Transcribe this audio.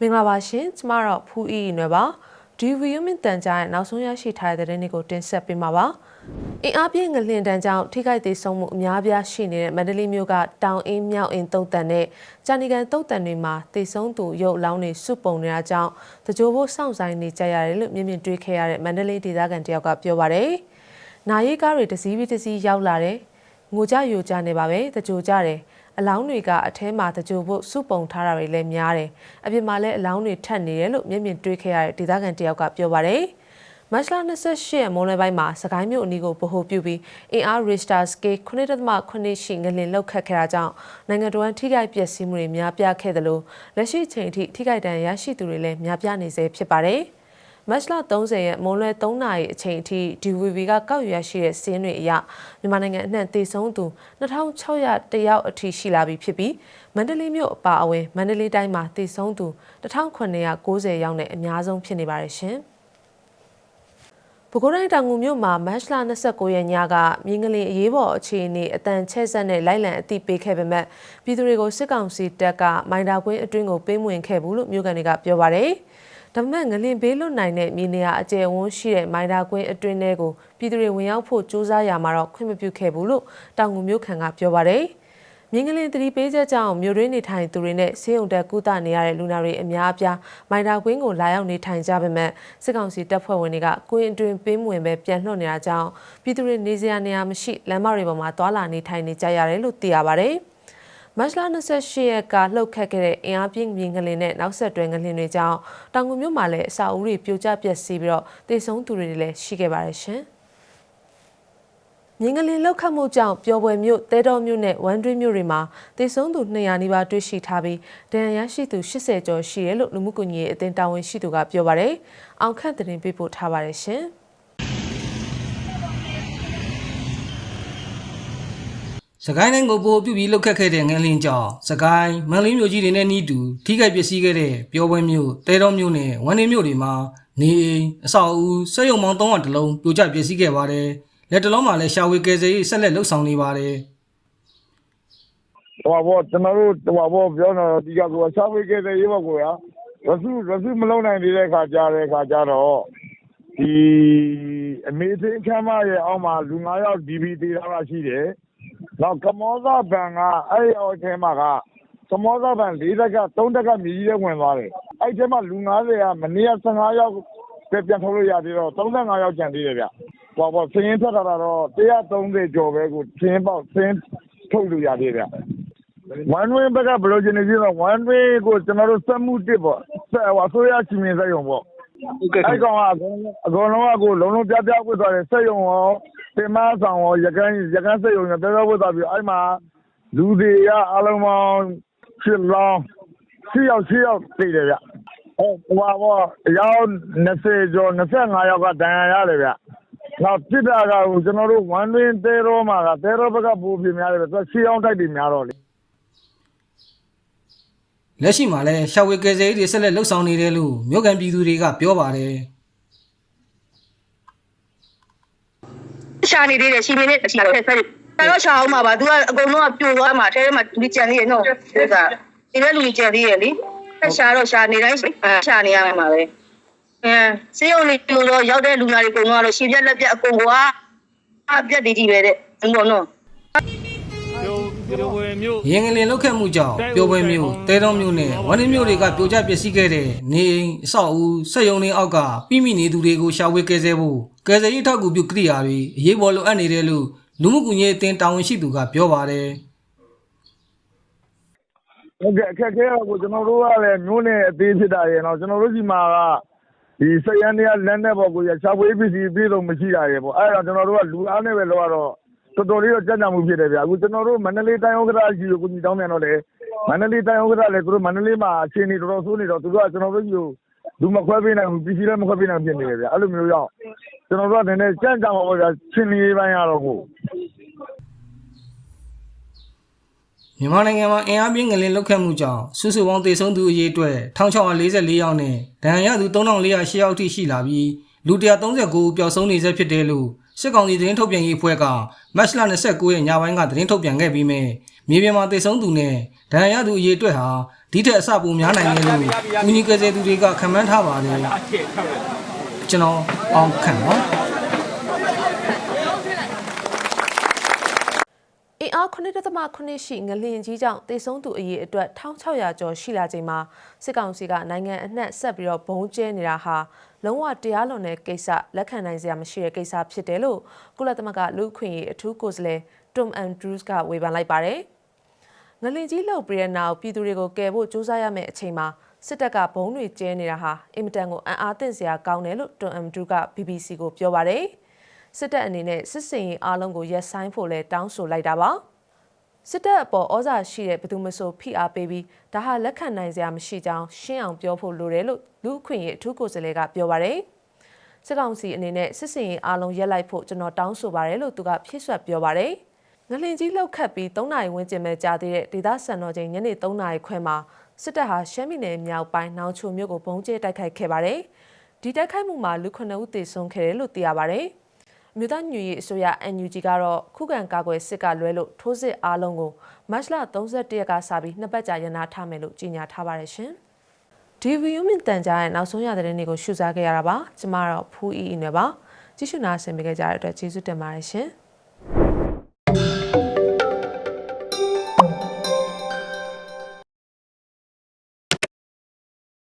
မင်္ဂလာပါရှင်ကျမတော့ဖူးအီနွယ်ပါဒီဗီယိုမင်တန်ကြားရဲ့နောက်ဆုံးရရှိထားတဲ့သတင်းတွေကိုတင်ဆက်ပေးမှာပါအင်အားပြင်းငလင်တန်ကြောင့်ထိခိုက်သေးဆုံးမှုအများပြားရှိနေတဲ့မန္တလေးမြို့ကတောင်အင်းမြောက်အင်းတုတ်တန်နဲ့ကြာနီကန်တုတ်တန်တွေမှာသေဆုံးသူရုပ်အလောင်းတွေစုပုံနေတာကြောင့်တကြိုးဖို့စောင့်ဆိုင်နေကြရတယ်လို့မြင်မြင်တွေ့ခဲ့ရတဲ့မန္တလေးဒေသခံတယောက်ကပြောပါတယ်နာရီကားတွေတစ်စီးပြီးတစ်စီးရောက်လာတယ်ငိုကြယိုကြနေပါပဲတကြိုကြတယ် အလောင်းတွေကအထဲမှာတကြိုဖို့စုပုံထားတာတွေလည်းများတယ်။အပြင်မှာလည်းအလောင်းတွေထပ်နေတယ်လို့မျက်မြင်တွေ့ခဲ့ရတဲ့ဒေသခံတယောက်ကပြောပါတယ်။မတ်လ28ရက်မိုးလယ်ပိုင်းမှာစကိုင်းမြို့အနီးကိုဗဟိုပြုပြီးအင်အား Richter scale 9.8ရှိငလင်လောက်ခတ်ခဲ့တာကြောင့်နိုင်ငံတော်ဝန်ထိခိုက်ပျက်စီးမှုတွေများပြားခဲ့တယ်လို့လက်ရှိချိန်ထိထိခိုက်ဒဏ်ရာရရှိသူတွေလည်းများပြားနေစေဖြစ်ပါတယ်။ မတ်လ30ရက်မွန်လွယ်3နာရီအချိန်အထိ DVB ကကောက်ယူရရှိတဲ့စင်းတွေအရမြန်မာနိုင်ငံအနှံ့သေဆုံးသူ2600တယောက်အထိရှိလာပြီဖြစ်ပြီးမန္တလေးမြို့အပါအဝင်မန္တလေးတိုင်းမှာသေဆုံးသူ1990ယောက်နဲ့အများဆုံးဖြစ်နေပါတယ်ရှင်။ပဲခူးတိုင်းတောင်ငူမြို့မှာမတ်လ29ရက်ညကမြင်းကလေးအရေးပေါ်အခြေအနေအတန်ချဲ့ဆက်နဲ့လိုက်လံအသိပေးခဲ့ပေမဲ့ပြည်သူတွေကိုစစ်ကောင်စီတပ်ကမိုင်းတာကွင်းအတွင်းကိုပေးမဝင်ခဲ့ဘူးလို့မြို့ကန်တွေကပြောပါရယ်။ ဒါပေမဲ့ငလင်ဘေးလွတ်နိုင်တဲ့မြေနေရာအကျယ်ဝန်းရှိတဲ့မိုင်းတာကွင်းအတွင်းထဲကိုပြည်သူတွေဝင်ရောက်ဖို့ကြိုးစားရမှာတော့ခွင့်မပြုခဲ့ဘူးလို့တောင်ငူမြို့ခံကပြောပါရယ်။မြင်းကလေးသတိပေးချက်ကြောင့်မြို့ရင်းနေထိုင်သူတွေနဲ့ဆေးရုံတက်ကုသနေရတဲ့လူနာတွေအများအပြားမိုင်တာကွင်းကိုလာရောက်နေထိုင်ကြပေမဲ့စစ်ကောင်စီတပ်ဖွဲ့ဝင်တွေကကွင်းအတွင်းပေးမဝင်ပဲပြန်လွှတ်နေတာကြောင့်ပြည်သူတွေနေစရာနေရာမရှိလမ်းမတွေပေါ်မှာသွာလာနေထိုင်နေကြရတယ်လို့သိရပါဗျ။ မတ်လ28ရက်ကလှုပ်ခတ်ခဲ့တဲ့အင်အားပြင်းမြင်ကလေးနဲ့နောက်ဆက်တွဲငလင်တွေကြောင့်တောင်ငူမြို့မှာလည်းအစာအုပ်တွေပြိုကျပျက်စီးပြီးတော့တေဆုံးသူတွေလည်းရှိခဲ့ပါတယ်ရှင်။မြင်းကလေးလောက်ခတ်မှုကြောင့်ပျော်ပွဲမြို့တဲတော်မြို့နဲ့ဝမ်တွင်းမြို့တွေမှာတေဆုံးသူ200နီးပါးတွေ့ရှိထားပြီးဒဏ်ရာရရှိသူ80ကျော်ရှိတယ်လို့လူမှုကွန်ရက်အသင်းတာဝန်ရှိသူကပြောပါတယ်။အောင်ခန့်တင်ပေးပို့ထားပါတယ်ရှင်။ စကိုင်းတိုင်းကိုပို့ပြုပြီးလှုပ်ခတ်ခဲ့တဲ့ငလင်းကြောင့်စကိုင်းမန်လေးမြို့ကြီးတွေနဲ့နီးတူထိခိုက်ပျက်စီးခဲ့တဲ့ပျော်ပွဲမြို့တဲတော်မြို့နဲ့ဝမ်းနေမြို့တွေမှာနေအိမ်အဆောက်အဦစက်ရုံပေါင်း300တလုံးပြိုကျပျက်စီးခဲ့ပါတယ်လက်တလုံးမှာလည်းရှာဝေကယ်ဆယ်ရေးဆက်လက်လှုပ်ဆောင်နေပါတယ်ဟိုဘောကျွန်တော်တို့ဟိုဘောပြောနေတော့ဒီကကိုရှာဖွေခဲ့တဲ့ရေးပါကိုရရစုရစုမလုံးနိုင်သေးတဲ့ခါကြားတဲ့ခါကြတော့ဒီအမေသိန်းချမ်းမရဲ့အောက်မှာလူ9ယောက် DB တေးတာရှိတယ် နောက်ကမောဇဘန်ကအဲ့ဒီအောက်ထဲမှာကကမောဇဘန်၄တက်က3တက်ကမြည်ကြီးတဲ့ဝင်သွားတယ်အဲ့ထဲမှာလူ90ကမနေ့က15ယောက်ပဲပြန်ထုတ်လို့ရသေးတော့35ယောက်ကျန်သေးတယ်ဗျဟိုဘောစင်းထက်တာတော့130ကျော်ပဲကိုစင်းပေါက်စင်းထုတ်လို့ရသေးတယ်ဗျ one way ဘက်ကဘယ်လိုချင်နေကြလဲ one way ကိုကျွန်တော်တို့စက်မှုတစ်ပေါ့ဆက်ဟိုအစိုးရချီမင်းစက်ရုံပေါ့အဲ့ကောင်ကအကုန်လုံးအကုန်လုံးကကိုလုံးလုံးပြပြပွတ်သွားတယ်စက်ရုံရော တင်မဆောင်ရောရကန်းရကန်းစက်ရုံရောပြပြပွတ်သွားပြီးအဲ့မှာလူတွေကအလုံးပေါင်း7လောင်း6ယောက်6ယောက်သိတယ်ဗျဟိုဟိုပါဘောအယောက်20ကျော်25ယောက်ကဒဏ်ရာရတယ်ဗျနောက်ပြစ်တာကဟိုကျွန်တော်တို့1 win တဲရောမှာကတဲရောဘက်ကပူပြများတယ်ဗျသူက6ယောက်တိုက်တွေများတော့လေလက်ရှိမှာလည်းရှာဝေကယ်ဆယ်ရေးတွေဆက်လက်လှုပ်ဆောင်နေတယ်လို့မြို့ကန်ပြည်သူတွေကပြောပါတယ် ရှာနေသေးတယ်ရှိနေနဲ့ရှာတော့ဆက်တယ်တော့ရှာအောင်ပါပါသူကအကုန်လုံးကပြိုသွားမှာအဲထဲမှာဒီကြံလေးရနော်ဒီကဒီကလူကြီးကြံသေးရလေဆက်ရှာတော့ရှာနေတိုင်းရှာနေရမှာပဲအဲစေယုံလေးပြိုတော့ရောက်တဲ့လူနာတွေအကုန်လုံးကတော့ရှင်းပြက်လက်ပြက်အကုန်ကအပြက်တွေကြီးပဲတဲ့ဘုံတော့နော်မြို့မြို့ဝင်မြို့ ရင်ငလင်လှုပ်ခတ်မှုကြောင့်ပျော်ပွဲမြို့တဲတော်မြို့နဲ့ဝမ်းနေမြို့တွေကပြိုကျပျက်စီးခဲ့တဲ့နေအိမ်အဆောက်အဦစက်ရုံတွေအောက်ကပြည်မိနေသူတွေကိုရှာဝေကယ်ဆယ်ဖို့ကယ်ဆယ်ရေးထောက်ကူပြုကိရိယာတွေအရေးပေါ်လိုအပ်နေတယ်လို့လူမှုကွန်ရက်အသင်းတာဝန်ရှိသူကပြောပါတယ်ဟုတ်ကဲ့အခက်အခဲကကိုကျွန်တော်တို့ကလည်းမျိုးနဲ့အသေးဖြစ်တာရေနော်ကျွန်တော်တို့စီမှာကဒီစက်ရန်တွေကလက်နဲ့ပေါ့ကိုရရှာဖွေပစ္စည်းပြေတော့မရှိတာရေပေါ့အဲ့ဒါကျွန်တော်တို့ကလူအားနဲ့ပဲလောက်ရတော့ တော်တော်လေးတော့ကြံ့ကြံ့မှုဖြစ်တယ်ဗျအခုကျွန်တော်တို့မန္တလေးတိုင်းဥက္ကဋ္ဌကြီးကိုကိုကြီးတောင်းပြန်တော့လေမန္တလေးတိုင်းဥက္ကဋ္ဌလည်းသူတို့မန္တလေးမှာအခြေအနေတော်တော်ဆိုးနေတော့သူတို့ကကျွန်တော်တို့ကြီးကိုလူမခွဲပေးနိုင်ဘူးပစ္စည်းလည်းမခွဲပေးနိုင်ဖြစ်နေတယ်ဗျအဲ့လိုမျိုးရောက်ကျွန်တော်တို့ကနည်းနည်းကြံ့ကြံ့ပါပေါ့ဗျာချင်းလေးပိုင်းရတော့ကိုမြန်မာနိုင်ငံမှာအင်အားပြင်းငလင်လှုပ်ခတ်မှုကြောင့်စုစုပေါင်းသေဆုံးသူအရေအတွက်1644ယောက်နဲ့ဒဏ်ရာရသူ3408ယောက်ထိရှိလာပြီးလူ139ဦးပျောက်ဆုံးနေဆဲဖြစ်တယ်လို့ စစ်ကောင်စီသတင်းထုတ်ပြန်ရေးအဖွဲ့ကမတ်လ29ရက်ညပိုင်းကသတင်းထုတ်ပြန်ခဲ့ပြီးမြမြေပြင်မှာတည်ဆုံးသူနဲ့ဒဏ်ရာရသူအရေးအတွက်ဟာဒီထက်အဆပိုများနိုင်တယ်လို့ကုညီကယ်ဆယ်သူတွေကခန့်မှန်းထားပါတယ်ကျွန်တော်အောင်ခံပါ အင်အား 9.8ရှိငလင်ကြီးကြောင့်တေဆုံးသူအရေအတွက်1600ကျော်ရှိလာချိန်မှာစစ်ကောင်စီကနိုင်ငံအနှံ့ဆက်ပြီးတော့ဘုံကျဲနေတာဟာလုံးဝတရားလွန်တဲ့ကိစ္စလက်ခံနိုင်စရာမရှိတဲ့ကိစ္စဖြစ်တယ်လို့ကုလသမဂ္ဂလူ့အခွင့်အရေးအထူးကိုယ်စားလှယ် Tom Andrews ကဝေဖန်လိုက်ပါတယ်။ငလင်ကြီးလှုပ်ပြီးတဲ့နောက်ပြည်သူတွေကိုကယ်ဖို့စူးစမ်းရမယ့်အချိန်မှာစစ်တပ်ကဘုံတွေကျဲနေတာဟာအင်မတန်ကိုအံ့အားသင့်စရာကောင်းတယ်လို့ Tom Andrews က BBC ကိုပြောပါတယ်။စစ်တပ်အနေနဲ့စစ်စင်ရေးအားလုံးကိုရက်ဆိုင်ဖို့လဲတောင်းဆိုလိုက်တာပါ။ စစ်တပ်အပေါ်ဩဇာရှိတဲ့ဘယ်သူမဆိုဖိအားပေးပြီးဒါဟာလက်ခံနိုင်စရာမရှိကြောင်းရှင်းအောင်ပြောဖို့လိုတယ်လို့လူအခွင့်အရေးအထူးကိုယ်စားလှယ်ကပြောပါတယ်။စစ်ကောင်စီအနေနဲ့စစ်စင်ရေးအားလုံးရက်လိုက်ဖို့ကျွန်တော်တောင်းဆိုပါတယ်လို့သူကဖြည့်ဆွတ်ပြောပါတယ်။ငလင်ကြီးလှုပ်ခတ်ပြီး3နာရီဝန်းကျင်ပဲကြာသေးတဲ့ဒေသစံတော်ချိန်ညနေ3နာရီခွဲမှာစစ်တပ်ဟာရှမ်းပြည်နယ်မြောက်ပိုင်းနောင်ချိုမြို့ကိုပုံကျဲတိုက်ခိုက်ခဲ့ပါတယ်။ဒီတိုက်ခိုက်မှုမှာလူ9ဦးသေဆုံးခဲ့တယ်လို့သိရပါတယ်။အ မျိုးသားညွေရေးအစိုးရ NUG ကတော့ခုခံကာကွယ်စစ်ကလွဲလို့ထိုးစစ်အားလုံးကိုမတ်လ31ရက်ကစပြီးနှစ်ပတ်ကြာရန်နာထားမယ်လို့ကြေညာထားပါတယ်ရှင်။ဒီဗီယိုမင်တန်ကြားရဲ့နောက်ဆုံးရတဲ့နေ့ကိုရှုစားခဲ့ရတာပါ။ကျမတော့ဖူးအီအီနယ်ပါ။ကြည့်ရှုနာဆင်ပေးကြတဲ့အတွက်ကျေးဇူးတင်ပါတယ်ရှင်။